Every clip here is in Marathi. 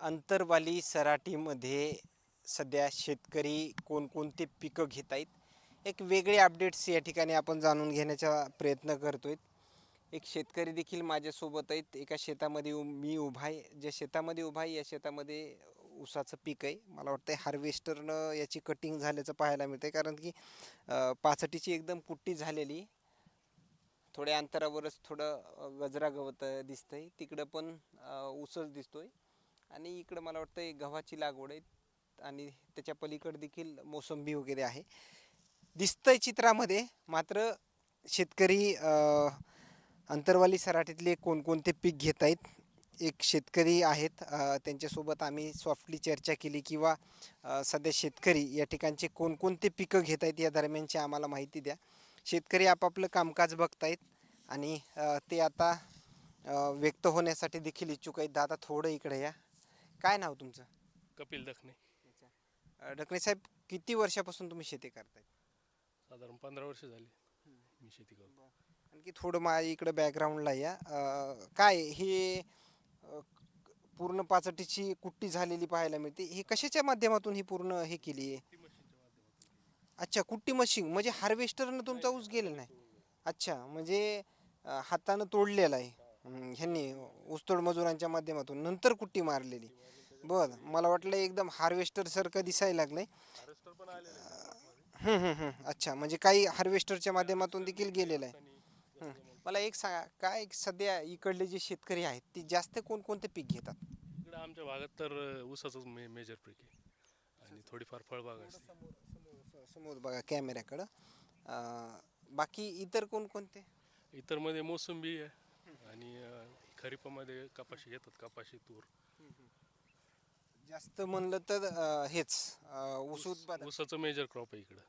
अंतरवाली सराटीमध्ये सध्या शेतकरी कोणकोणते पिकं घेत आहेत एक वेगळे अपडेट्स या ठिकाणी आपण जाणून घेण्याचा प्रयत्न करतोय. एक शेतकरी देखील माझ्यासोबत आहेत. एका शेतामध्ये उ- मी उभा आहे. ज्या शेतामध्ये उभा आहे या शेतामध्ये ऊसाचं पीक आहे. मला वाटतं हार्वेस्टरनं याची कटिंग झाल्याचं पाहायला मिळतंय. कारण की पाचटीची एकदम कुट्टी झालेली. थोड्या अंतरावरच थोडं गजरा गवत दिसतं दिसतंय. तिकडं पण अं, ऊसच दिसतोय. आणि इकडं मला वाटतं गव्हाची लागवड आहे. आणि त्याच्या पलीकडे देखील मोसंबी वगैरे आहे. दिसतंय चित्रामध्ये मात्र शेतकरी अंतरवाली सराठीतले कोणकोणते पीक घेत आहेत? एक शेतकरी आहेत त्यांच्यासोबत आम्ही सॉफ्टली चर्चा केली किंवा सध्या शेतकरी या ठिकाणचे कोणकोणते पिकं घेत आहेत या दरम्यानची आम्हाला माहिती द्या. शेतकरी आपापलं कामकाज बघतायत आणि ते आता व्यक्त होण्यासाठी देखील इच्छुक आहेत. दादा थोडं इकडे या. काय नाव तुमचं? कपिल दखने अं, ढकणे साहेब किती वर्षापासून तुम्ही शेती करताय? साधारण पंधरा वर्ष झाली मी शेती करतो. आणखी थोडं माझ्या इकडं बॅकग्राऊंडला या. अं, काय हे अं, पूर्ण पाचटीची कुट्टी झालेली पाहायला मिळते. हे कशाच्या माध्यमातून ही पूर्ण हे केली आहे? अच्छा कुट्टी मशीन. म्हणजे हार्वेस्टरनं तुमचा ऊस गेलेला नाही. अच्छा म्हणजे अं, हातानं तोडलेला आहे. हम्म, ह्यांनी ऊसतोड मजुरांच्या माध्यमातून नंतर कुट्टी मारलेली. बर मला वाटलं एकदम हार्वेस्टर सारखं दिसायला लागलंय. हम्म, हम्म, हम्म. अच्छा म्हणजे काही हार्वेस्टरच्या माध्यमातून देखील गेलेलं आहे. हम्म. मला एक सांगा काय सध्या इकडले जे शेतकरी आहेत ते जास्त कोणकोणते पीक घेतात? इकडे आमच्या भागात तर अ, ऊसाचंच मे मेजर पीक आहे. आणि थोडीफार फळबाग असते. समोर समोर बघा कॅमेऱ्याकडं अं, बाकी इतर कोणकोणते? इतरमध्ये मोसंबी आहे. आणि खरीपामध्ये कपाशी घेतात कपाशी तूर. जास्त म्हणलं तर अं, हेच अं, ऊस उत्पादन. ऊसाचं मेजर क्रॉप आहे इकडं.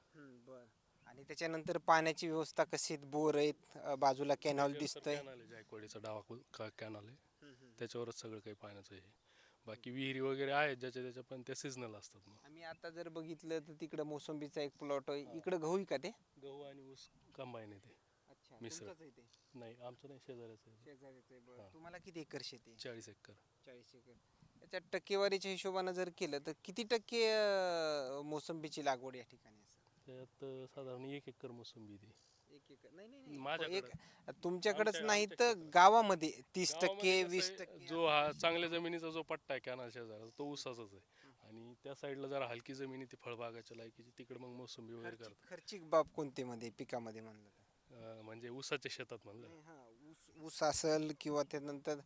बरं. आणि त्याच्यानंतर पाण्याची व्यवस्था कशी आहेत? बोर आहेत अं, बाजूला कॅनॉल दिसतंय. कॅनल आहे जायकवाडीचा डावा कॅनल आहे. त्याच्यावरच सगळं काही पाण्याचं आहे. बाकी विहिरी वगैरे आहेत ज्याच्या त्याच्या पण त्या सिजनल असतात मग. आम्ही आता जर बघितलं तर तिकडं मोसंबीचा एक प्लॉट आहे. इकडं गहू आहे का ते? गहू आणि ऊस कंबाईन आहे ते. मिसळ. तुमचंच आहे ते? नाही आमचं नाही शेजाऱ्याचं आहे. शेजारीचं आहे, बरं. तुम्हाला किती एकर शेती आहे? चाळीस एकर. चाळीस एकर. याच्या टक्केवारीच्या हिशोबानं जर केलं तर किती टक्के अं, मोसंबीची लागवड या ठिकाणी असेल त्यात अ, साधारण एक एकर मोसंबी ती. एक एकर. नाही नाही, नाही. माझ्याकडं. एक तुमच्याकडेच आमच्या- नाही तर गावामध्ये तीस गावामध्ये टक्के कसं वीस आहे, टक्के. जो हा चांगल्या जमिनीचा जो पट्टा आहे कॅनल शेजारचा तो ऊसाचाच आहे. आणि त्या साईडला जरा हलकी जमीन आहे ती फळबागाच्या लायकीची. तिकडे मग मोसंबी वगैरे करतात. खर्चिक बाब कोणते मध्ये पिकामध्ये म्हणलं तर? अं, म्हणजे ऊसाच्या शेतात म्हणलं. नाही, हा, ऊस ऊस असेल किंवा त्यानंतर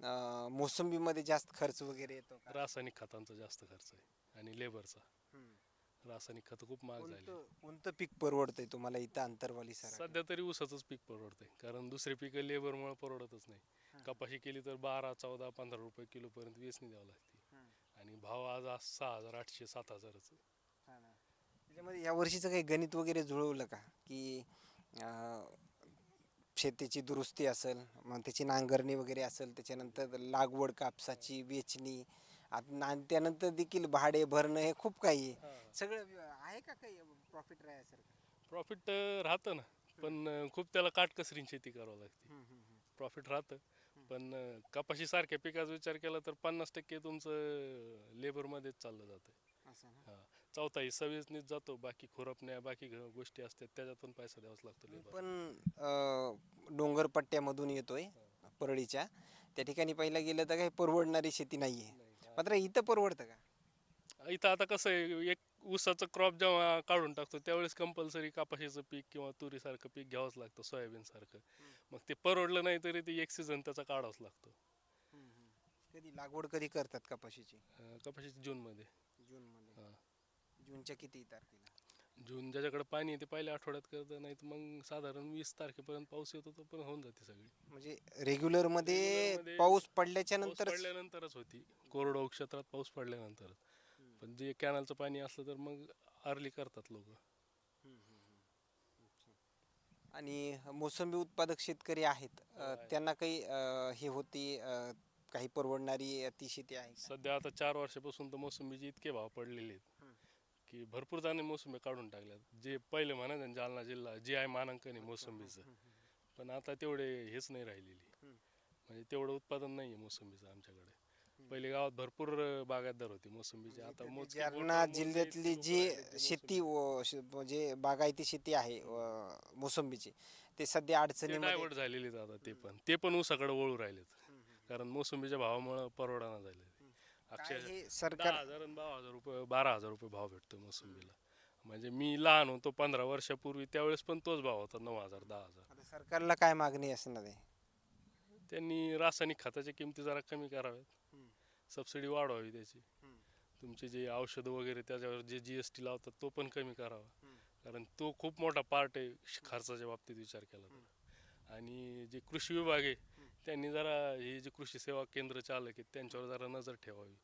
अं, मोसंबीमध्ये जास्त खर्च वगैरे येतो का? रासायनिक खतांचा जास्त खर्च आहे आणि लेबरचा. हम्म. रासायनिक खत खूप महाग झाले. कोणतं कोणतं पीक परवडतंय तुम्हाला इथं अंतरवाली सर सध्या तरी ऊसाचंच पीक परवडतंय. कारण दुसरे पिकं लेबरमुळे परवडतच नाही. कपाशी केली तर बारा चौदा पंधरा रुपये किलो पर्यंत वेचणी द्यावं लागते. आणि भाव आज आज सहा हजार आठशे सात हजारच. त्याच्यामध्ये या वर्षीचं काही गणित वगैरे जुळवलं का? की शेतीची दुरुस्ती असेल मग त्याची नांगरणी वगैरे असेल त्याच्यानंतर लागवड कापसाची वेचणी आत- त्यानंतर देखील भाडे भरणं हे खूप काही आहे. सगळं आहे का काही प्रॉफिट राहायसारखं? प्रॉफिट राहतं ना पण खूप त्याला काटकसरीन शेती करावं लागते. प्रॉफिट राहतं पण अं, कपाशी सारख्या पिकाचा विचार केला तर पन्नास टक्के तुमचं लेबरमध्येच चाललं जातं. हा. चौथा हिस्सा वेचणीत जातो बाकी खुरपण्या बाकी घ- गोष्टी असतात त्याच्यातून पैसा द्यावाच लागतो पण अं, डोंगर पट्ट्यामधून येतोय परळीच्या. त्या ठिकाणी पहिला गेलं तर काही परवडणारी शेती नाहीये. मात्र इथं परवडतं का? इथं आता कसं आहे एक ऊसाचं क्रॉप जेव्हा काढून टाकतो त्यावेळेस कंपल्सरी कापाशीचं पीक किंवा तुरीसारखं पीक घ्यावंच लागतं सोयाबीन सारखं. मग ते परवडलं नाही तरी ते एक सीझन त्याचा काढावाच लागतो. कधी लागवड कधी करतात कपाशीची? अं, कपाशीची जूनमध्ये. जूनमध्ये. जूनच्या किती तारखेला? जून ज्याच्याकडे पाणी आहे ते पहिल्या आठवड्यात करतं नाही तर मग साधारण वीस तारखेपर्यंत पाऊस येतो तो पण होऊन जाते सगळी. म्हणजे रेग्युलरमध्ये पाऊस पडल्याच्या पाऊस नंतर पडल्यानंतरच होती. कोरडवाहू क्षेत्रात पाऊस पडल्यानंतरच. पण जे कॅनलचं पाणी असलं तर मग अर्ली करतात लोक. आणि मोसंबी उत्पादक शेतकरी आहेत. अं, त्यांना काही अं, हे होती अं, काही परवडणारी ती शेती आहे का? सध्या आता चार वर्षापासून तर मोसंबीचे इतके भाव पडलेले आहेत. की भरपूर जणांनी मोसंबी काढून टाकल्यात. जे पहिले म्हणा ना जालना जिल्हा जे आहे मानांकन आहे मोसंबीचं. पण आता तेवढे हेच नाही राहिलेली. म्हणजे तेवढं उत्पादन नाही आहे मोसंबीचं आमच्याकडे. पहिले गावात भरपूर बागायतदार होते मोसंबीचे. आता म्हणजे जालना जिल्ह्यातली जी शेती व श- म्हणजे बागायती शेती आहे मोसंबीची ते सध्या ते अडचणीमध्ये डायव्हर्ट झालेले आता ते पण. ते पण ऊसाकडे वळू राहिलेत. कारण मोसंबीच्या भावामुळे परवडाना झाले काय अक्षरशः हे दहा सरकार हजार आणि बारा हजार रुपये बारा हजार रुपये भाव भेटतो मोसंबीला. म्हणजे मी लहान होतो पंधरा वर्षापूर्वी त्यावेळेस पण तोच भाव होता नऊ हजार दहा हजार. आता सरकारला काय मागणी असणार आहे त्यांनी रासायनिक खताच्या किमती जरा कमी कराव्यात. सबसिडी वाढवावी त्याची. तुमचे जे औषधं वगैरे त्याच्यावर जे जी एस टी लावतात तो पण कमी करावा. कारण तो खूप मोठा पार्ट आहे श- खर्चाच्या बाबतीत विचार केला तर. आणि जे कृषी विभाग आहे त्यांनी जरा हे जे कृषी सेवा केंद्र चालक आहेत त्यांच्यावर जरा नजर ठेवावी.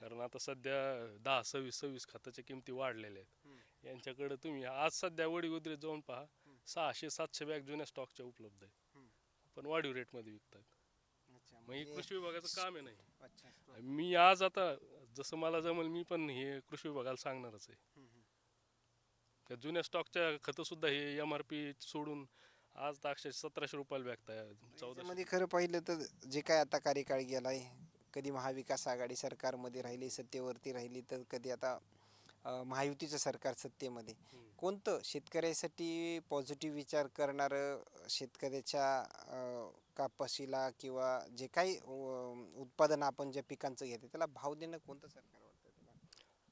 कारण आता सध्या दहा सव्वीस सव्वीस खताच्या किमती वाढलेल्या आहेत. यांच्याकडे तुम्ही आज सध्या वडी उद्रेत जाऊन पहा सहाशे सातशे बॅग जुन्या स्टॉकच्या उपलब्ध आहेत. पण वाढीव रेटमध्ये विकतात मग हे म्हणजे- कृषी विभागाचं काम आहे नाही. मी आज आता जसं मला जमल मी पण हे कृषी विभागाला सांगणारच आहे. त्या जुन्या स्टॉकच्या खतं सुद्धा हे एम आर पी सोडून आज तर अक्षरशः सतराशे रुपयाला विकताय. चौदाशे. याच्यामध्ये खरं पाहिलं तर जे काय आता कार्यकाळ गेलाय कधी महाविकास आघाडी सरकारमध्ये राहिली सत्तेवरती राहिली तर कधी आता अं, महायुतीचं सरकार सत्तेमध्ये. कोणतं शेतकऱ्यासाठी पॉझिटिव्ह विचार करणारं शेतकऱ्याच्या अं, कापशीला किंवा जे काही अं, उत्पादन आपण ज्या पिकांचं घेतो त्याला भाव देणं कोणतं सरकार वाटतं?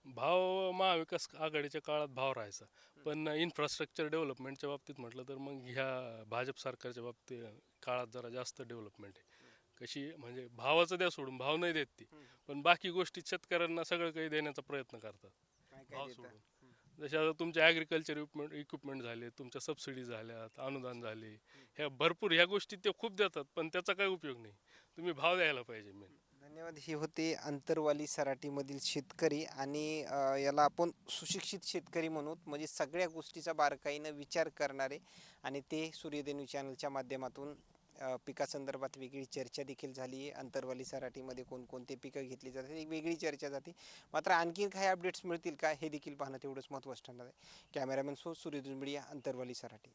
भाव महाविकास आघाडीच्या काळात भाव राहायचा. पण इन्फ्रास्ट्रक्चर डेव्हलपमेंटच्या बाबतीत म्हटलं तर मग ह्या भाजप सरकारच्या बाबतीत काळात जरा जास्त डेव्हलपमेंट आहे. कशी म्हणजे भावाचं द्या सोडून भाव नाही देत ती. पण बाकी गोष्टी शेतकऱ्यांना सगळं काही देण्याचा प्रयत्न करतात. भाव? सोडून. जसे आता तुमचे ॲग्रिकल्चर इक्विपमेंट इक्विपमेंट झाले तुमच्या सबसिडी झाल्यात अनुदान झाले. ह्या भरपूर ह्या गोष्टी ते खूप देतात पण त्याचा काही उपयोग नाही. तुम्ही भाव द्यायला पाहिजे मेन धन्यवाद. ही होते अंतरवाली सराटीमधील शेतकरी आणि याला आपण सुशिक्षित शेतकरी म्हणू म्हणजे सगळ्या गोष्टीचा बारकाईनं विचार करणारे आणि ते सूर्यदेनू चॅनलच्या माध्यमातून पिकासंदर्भात वेगळी चर्चा देखील झाली. आहे अंतरवाली सराटीमध्ये कोणकोणते पिकं घेतली जातात एक वेगळी चर्चा जाते. मात्र आणखीन काही अपडेट्स मिळतील का हे देखील पाहणं तेवढंच महत्त्वाचं ठरणार आहे. Cameraman so Suryadev media Antarwali Sarati.